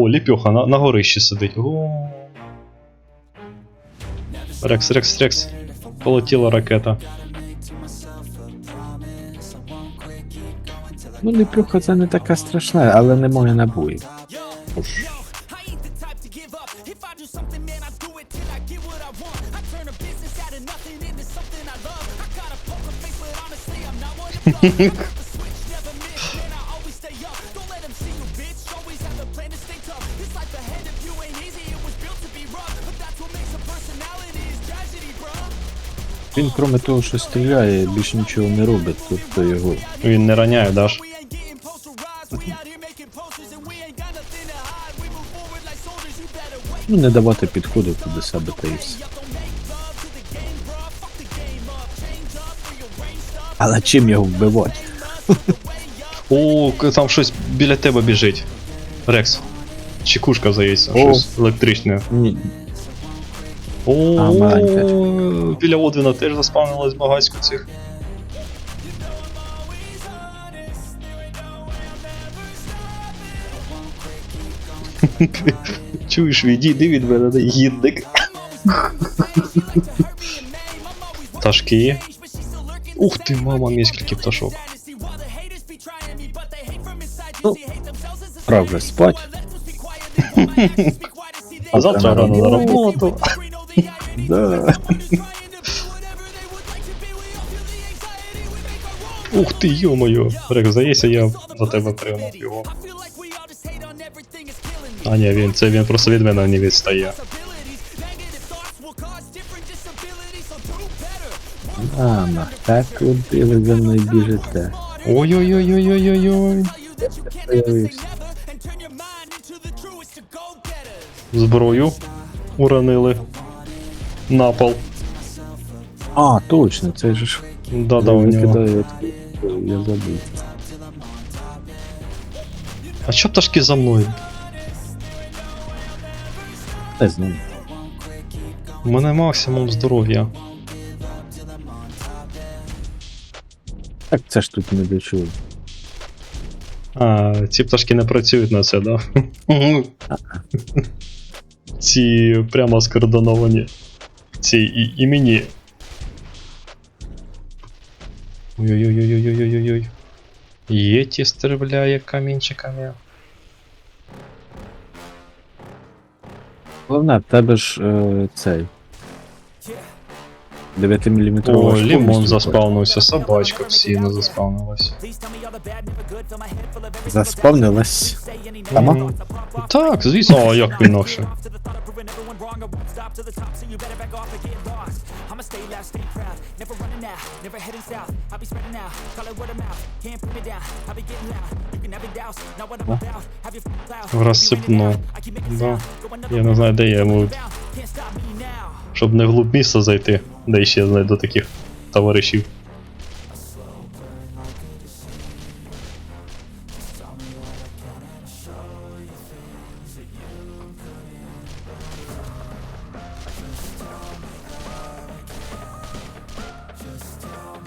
О, ліпьоха на, на горищі сидить. О. Рекс, Рекс, Рекс. Полетіла ракета. Ну, ліпюха це не така страшна, але немає набоїв. Уж. Він, крім того, що стріляє, більше нічого не робить, тобто його. Він не раняє, даш. Ну, не давати підходити до себе та і все. Але чим його вбивати? О, там щось біля тебе біжить. Рекс. Чекушка здається, щось електричне. Ні, О, маленька. біля Одвіна теж заспавнилось багатько цих. Чуєш, відійди від мене, їдник. Пташки. Ух ти, мама, мій скільки пташок. Ну, пора вже спать. А завтра рано на роботу. Да. Ух ти, йо-моє. Рекс, здається, я за тебе приймав його. А ні, він це він просто від мене не відстає. Мама, так куди ви за мною біжите? Ой-ой-ой-ой-ой-ой. Появився. Зброю уронили. На пол. А, точно, це ж Да-да, у нього. викидає, я забув. А чо пташки за мною? Не знаю. У мене максимум здоров'я. Так це ж тут не до чого. А, ці пташки не працюють на це, да? ці прямо скоординовані. Ці і, і мені. Ой-ой-ой-ой-ой-ой-ой. Єті стріляє камінчиками. Головне, в тебе ж е, цей. 9 мм О, лімон заспавнився, собачка в сіно заспавнилась. Заспавнилась. Сама? Мгм. Так, звісно, а як інакше. В розсипну. Да. Я не знаю, де я йому. Щоб не вглуб міста зайти, де ще знайду таких товаришів.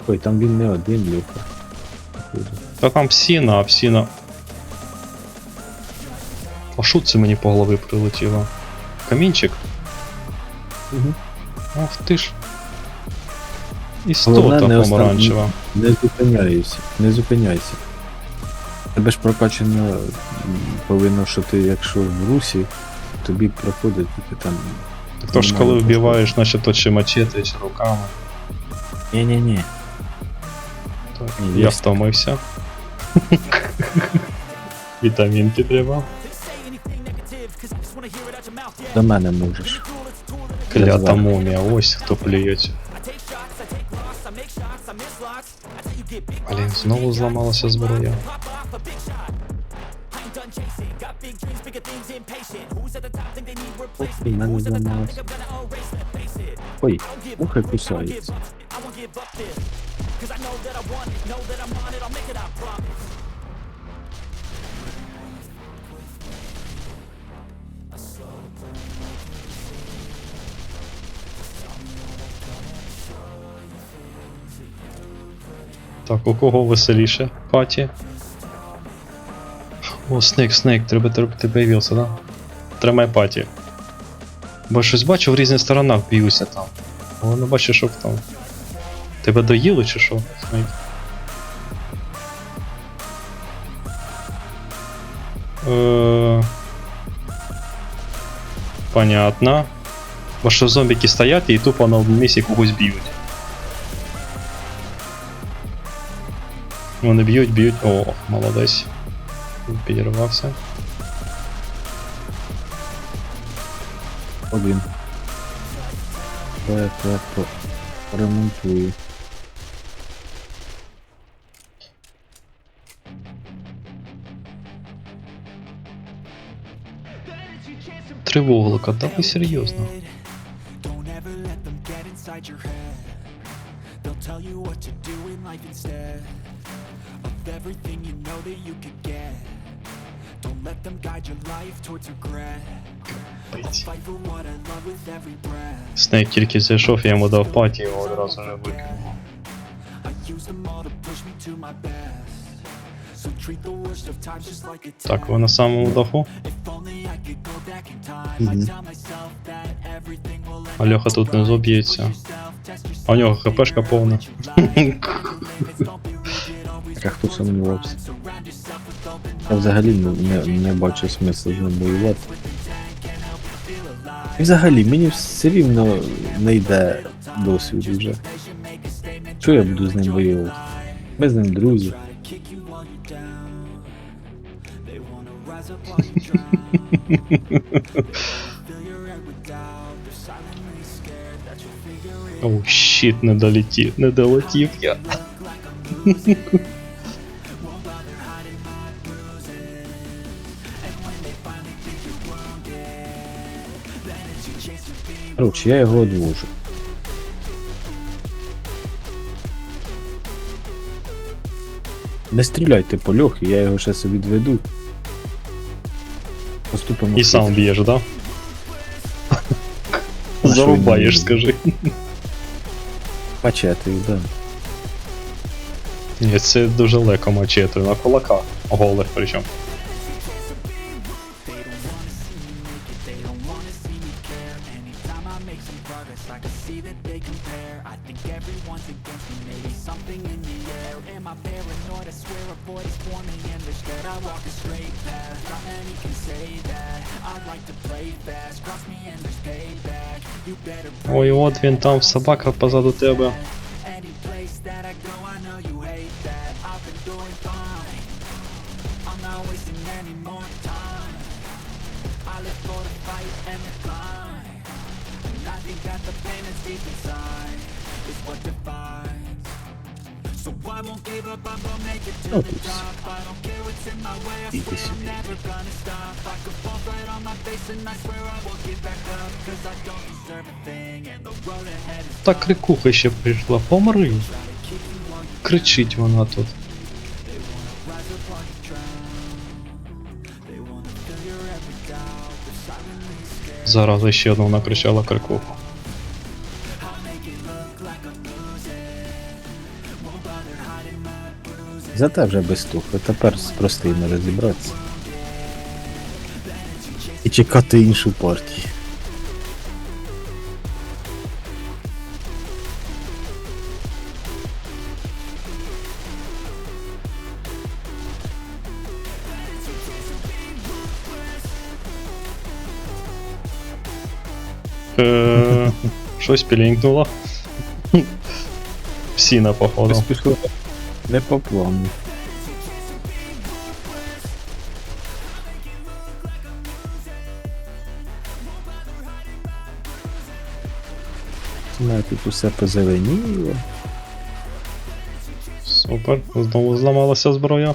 Ой, там він не один, Люха. Та там псіна, а псіна. А що це мені по голові прилетіло? Камінчик? Угу. Ах ти ж. Головне, Істота не остан- помаранчева. Не зупиняйся, не зупиняйся. Тебе ж прокачано м, повинно, що ти, якщо в русі, тобі проходить тільки там. Так то ж коли вбиваєш, наче то чи мачете, чи руками. Ні-ні-ні. Так, Ні, я втомився. Вітамінки треба. До мене можеш. Клята звати. мумія, ось хто плюється. Блін, знову зламалася зброя. Ох, і в мене зламалось. Ой, муха кусається. Так, у кого веселіше? Паті? О, Снейк, Снейк, треба, ти появився, да? Тримай паті. Бо щось бачу в різних сторонах б'юся там. Але не бачу, що там. Тебе доїли чи що, Снейк? Е... Понятно. Бо що зомбіки стоять і тупо на місці когось б'ють. Вони б'ють, б'ють. О, молодець. Підірвався. Один. Так, так, по- ремонтую. Три вуглика, да ви серйозно. They'll tell you what to do in life instead of everything you know that you could get. Don't let them guide your life towards regret. I'll fight for what I love with every breath. Снейк тільки зайшов, я йому дав паті, його одразу не викинув. I use them all to push me to my best. So treat the worst of times just like a test. Так, ви на самому даху. If only I could go back in time. I'd tell myself that everything will end Альоха тут не зоб'ється. А у нього хпшка повна. А хто сумнівався? Я взагалі не, не, не бачу смислу з ним воювати. І взагалі, мені все рівно не йде досвід вже. Що я буду з ним воювати? Ми з ним друзі. Оу, щит, не долетів, не долетів я. Коротше, я його одвожу. Не стріляйте по льохи, я його собі відведу. Поступимо. І сам б'єш, да? Зарубаєш, скажи. Мачетою, да. Ні, це дуже легко мачети, на кулаках. Голих причому. от він там, собака позаду тебе. Any place that I go, I know you hate that. I've been doing fine. I'm not wasting any more time. I live for the fight and the climb. And I think that the pain that's deep inside is what defines. Oh, the road ahead is Та крикуха ще прийшла, помри. Кричить вона тут. Зараз ще одну накричала крикуху. Зате вже без туху, тепер з простими розібратися. І чекати іншу партію. Е, Щось пілінкнуло. Псіна, походу. Не по плану. Мене тут усе позеленіло. Супер. Знову зламалася зброя.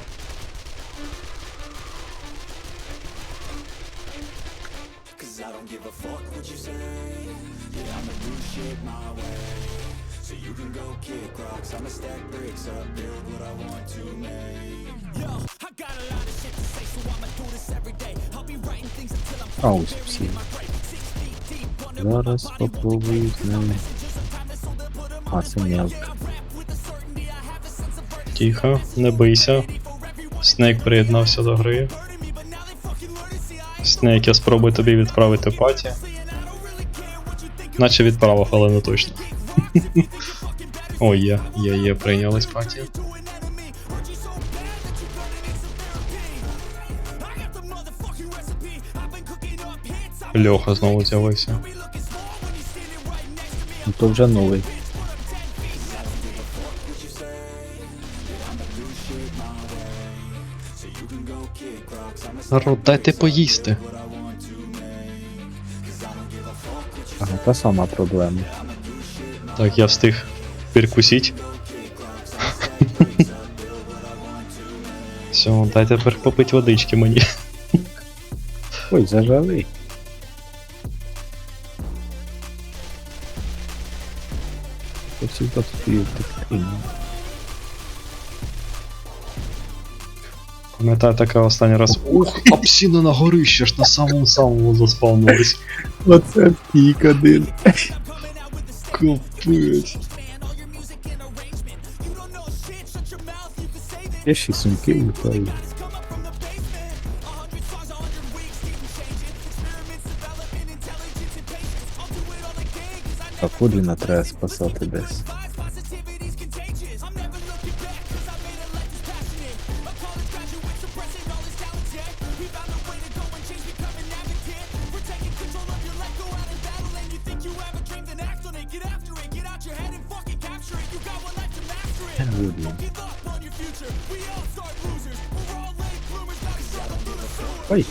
Cause I don't give a fuck what you say. Yeah, I'ma do shit my way. So you can go kick rocks. I'ma stack bricks up, build what I want to make. Yo, I got a lot of shit to say, so I'ma do this every day. I'll be writing things until I'm А ось всі. Зараз попробую з це м'явка. Тихо, не бийся. Снейк приєднався до гри. Як я спробую тобі відправити паті. Наче відправив, але не точно. О, є, є, є, прийнялась паті. Льоха знову з'явився. Ну то вже новий. Народ, дайте поїсти. Ага, та сама проблема. Так, я встиг перекусить. Все, дай тепер попить водички мені. Ой, зажали. Всегда тут такий. Пам'ятаю таке останній раз. Ух, апсіна на горище ж на самому самому заспавнились. Оце пік один. Капець. Й сумки літаю. А Кодліна треба спасати десь. Ой,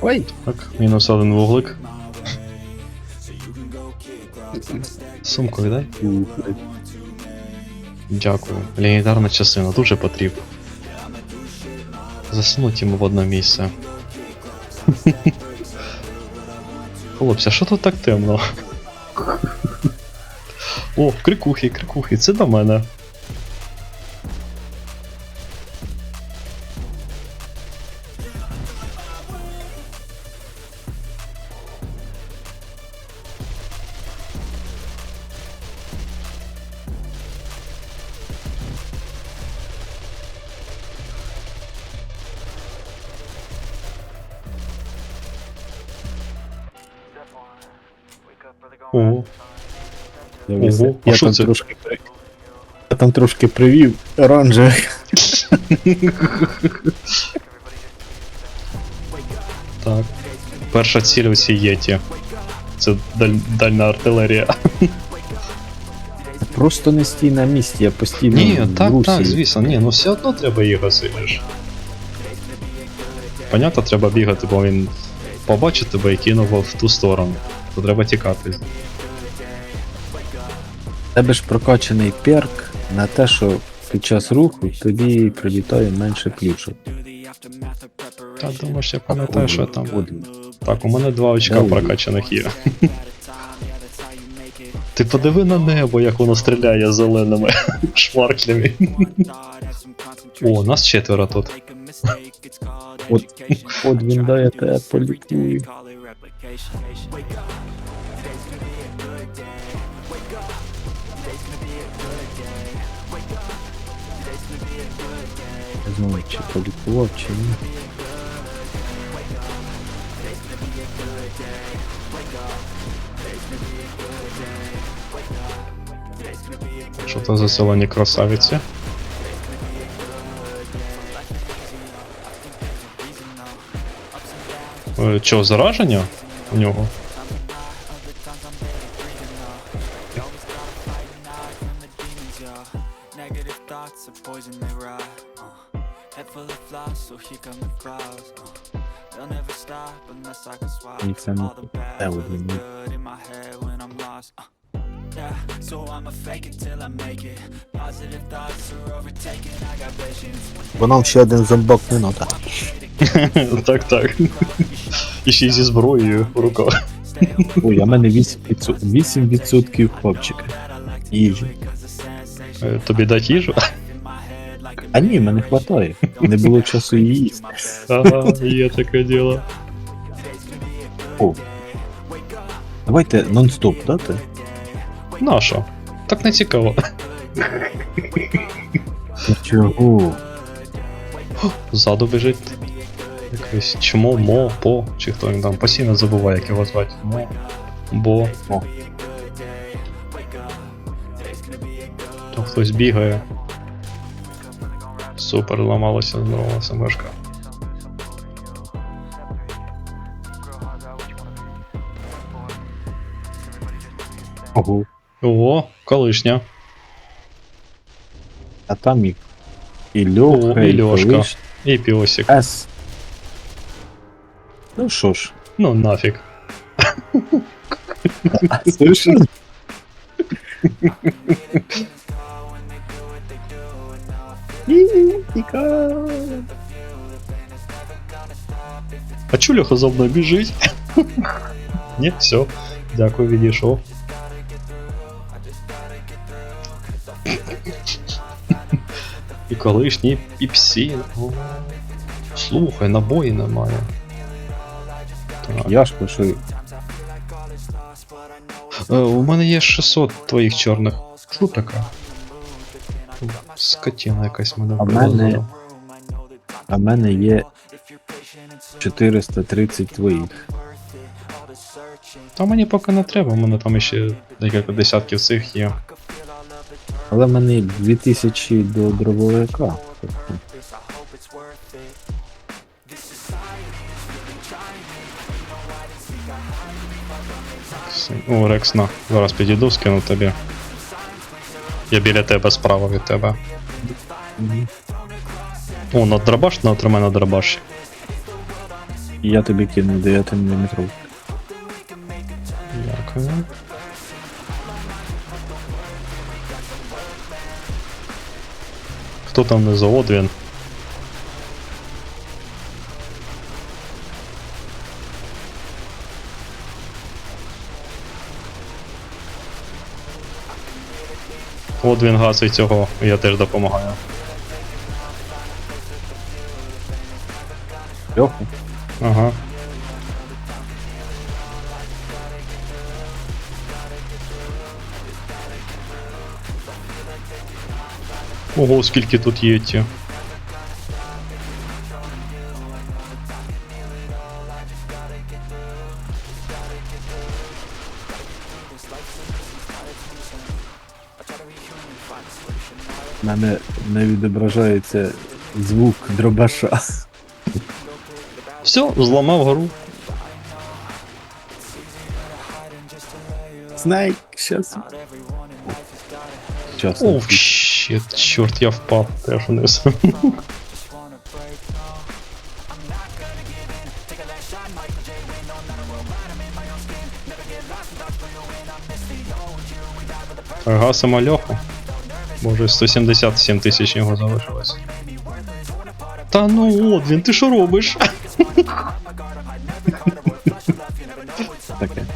ой, Так, мінус один вуглик. Сумку віддай. Дякую. Легендарна частина дуже потрібна. Засунуть йому в одне місце. Хлопці, а що тут так темно? О, крикухи, крикухи, це до мене. Ого. Ого, а я що там це? трошки при... Я там трошки привів оранжевих. Так. Перша ціль у цій єті. Це даль... дальна артилерія. Просто не стій на місці, я постійно Ні, в так, русі. так, звісно, ні, ну все одно треба їх гасити. Понятно, треба бігати, бо він побачить тебе і кинув в ту сторону. То треба тікати. Тебе ж прокачаний перк на те, що під час руху тобі прилітає менше плюшок. Так, думаєш, я пам'ятаю, що там. Кодлін. Так, у мене два очка прокачаних є. Ти подиви на небо, як воно стріляє зеленими шмарклями. О, нас четверо тут. От, от він дає тебе полікує. Не знаю, чи полікував, чи ні. Що то за зелені красавиці? Він. good in my head when I'm lost. Uh, yeah, so I'ma fake it till I make it. Positive thoughts are overtaken. I got visions. Бо нам ще один зомбак не надо. так, так. І ще й зі зброєю в руках. Ой, а в мене 8%, 8% хлопчика. Їжі. Е, Тобі дать їжу? А ні, мене хватає. Не було часу її їсти. Ага, є таке діло. О. Давайте нон-стоп дати. Нащо? Так не цікаво. Чого? Ззаду біжить. Якийсь чмо, мо, по, чи хто він там постійно забуває, як його звати. Мо, бо. О. То хтось бігає. Супер, ламалася знову смешка. Ого. О, колишня. А там і, і Льоха, і Льошка. Колиш. І піосик. С. Ну що ж. Ну нафіг. Слышишь? А чо Льоха за мною біжить? Ні, все. Дякую, відійшов. І колишній піпсін. О, Слухай, набої немає. Я ж пишу. Е, у мене є 600 твоїх чорних. Що таке? Скотіна якась мене А в мене-. А в мене є 430 твоїх. Та мені поки не треба, у мене там ще декілька десятків цих є. Але в мене 2000 до дробовика. Тобто, О, Рекс, на. Зараз підійду, скину тобі. Я біля тебе справа від тебе. О, на драбаш, на отримай на драбаш. Я тобі кину 9 мм. Дякую. Хто там внизу? От він. От він гасить цього, я теж допомагаю. Льоху? Ага. Ого, скільки тут є ті. В мене не відображається звук дробаша. Все, зламав гру. Снайк, щас. Оу, щит, чорт, я впав теж вниз. Так, Гасимо Боже, 177 тисяч його залишилось. Та ну от він, ти що робиш? таке.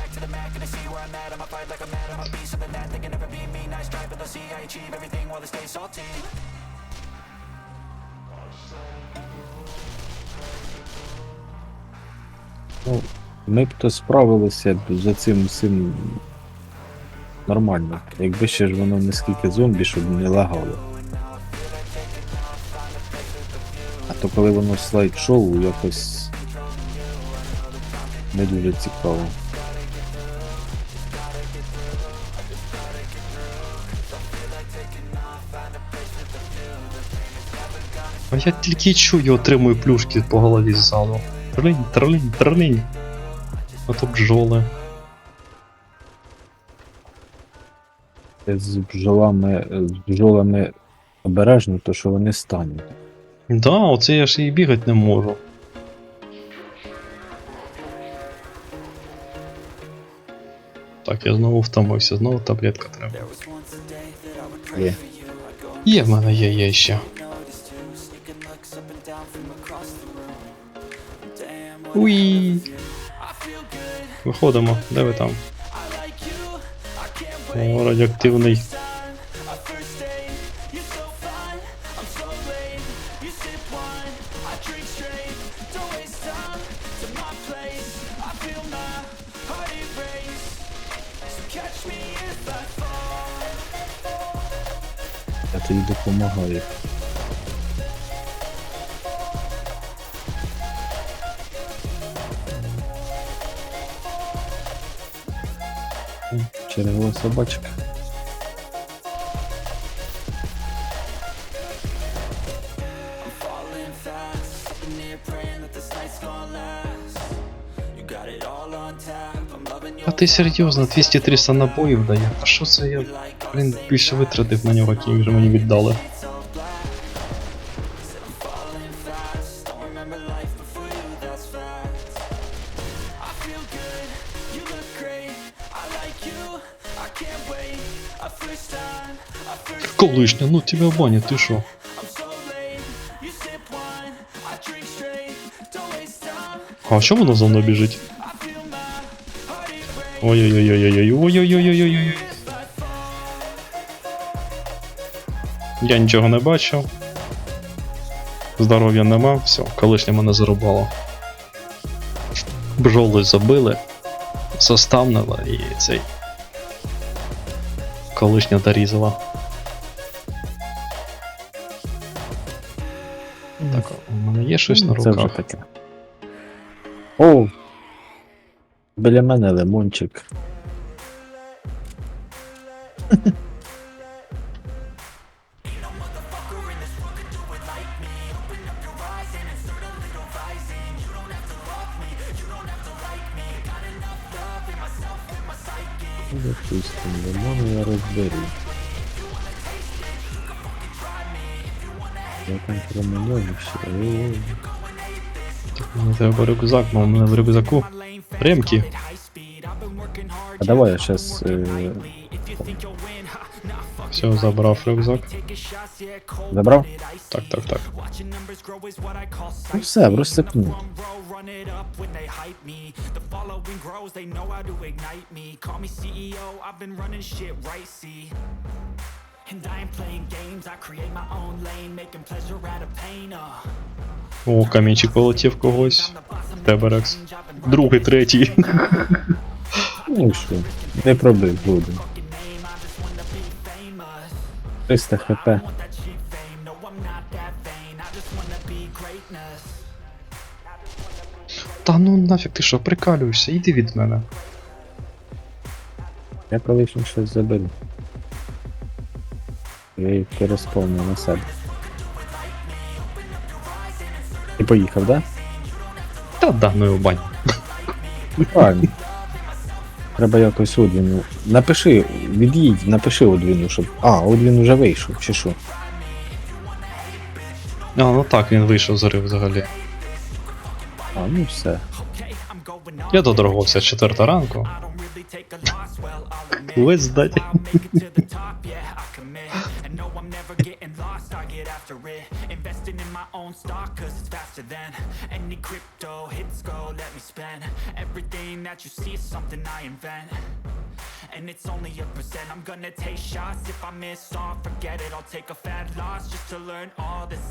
Ну, ми б то справилися б за цим всім нормально. Якби ще ж воно не скільки зомбі, щоб не лагало. А то коли воно слайд-шоу якось не дуже цікаво. А я тільки чую, отримую плюшки по голові ззаду. Тринь, тринь, тринь. А то бджоли. З бджолами, з бджолами обережно, то що вони стануть. Да, оце я ж і бігати не можу. Так, я знову втомився, знову таблетка треба. Є. Є в мене є, є ще. Уї. Виходимо, де ви там? О, радіоактивний. Я тобі допомагаю. I'm loving А ти серйозно, 200-300 набоїв дає? А що це я, блін, більше витратив на нього, які вже мені віддали? Колишня, ну тебе баня, ти що? I'm so late, you sip one, I drink straight, don't waste time. А що воно за мною біжить? I feel my heartache break. Ой-ой-ой-ой-ой, ой-ой-ой-ой-ой-ой. Я нічого не бачив. Здоров'я нема, все, колишня мене зарубало. Бджоли забили, заставнила і цей. Колишня дорізала. Так, у мене є щось на Це вже таке. О! Біля мене лимончик. Там лимон, я розберу. Я там промальовую. О, Мені треба рюкзак, бо у мене в рюкзаку ремки. А давай я щас. Е... Все, забрав рюкзак. Забрав? Так, так, так. Ну все, розсипну. Up when they hype me. The following grows, they know how to ignite me. Call me CEO, I've been running shit right, see. And I ain't playing games, I create my own lane, making pleasure out of pain. Uh. О, камінчик полетів когось. Тебе, Рекс. Другий, третій. Ну що? Не be famous. 300 хп. Та ну нафіг ти що, прикалюєшся, іди від мене. Я колишнім щось заберу. Я їх пересповню на себе. І поїхав, да? Та да, ну його бань. Правильно. Треба якось Одвіну. Напиши, від'їдь, напиши Одвіну, щоб. А, Одвін уже вийшов, чи що? А, ну так, він вийшов з гри взагалі. А, ну все. Я додрогався четверта ранку. After it. Investing in my own stock, cause it's faster than any crypto hits go, let me spend. Everything that you see is something I invent. And it's only a percent, I'm gonna take shots. If I miss all, forget it, I'll take a fat loss just to learn all this.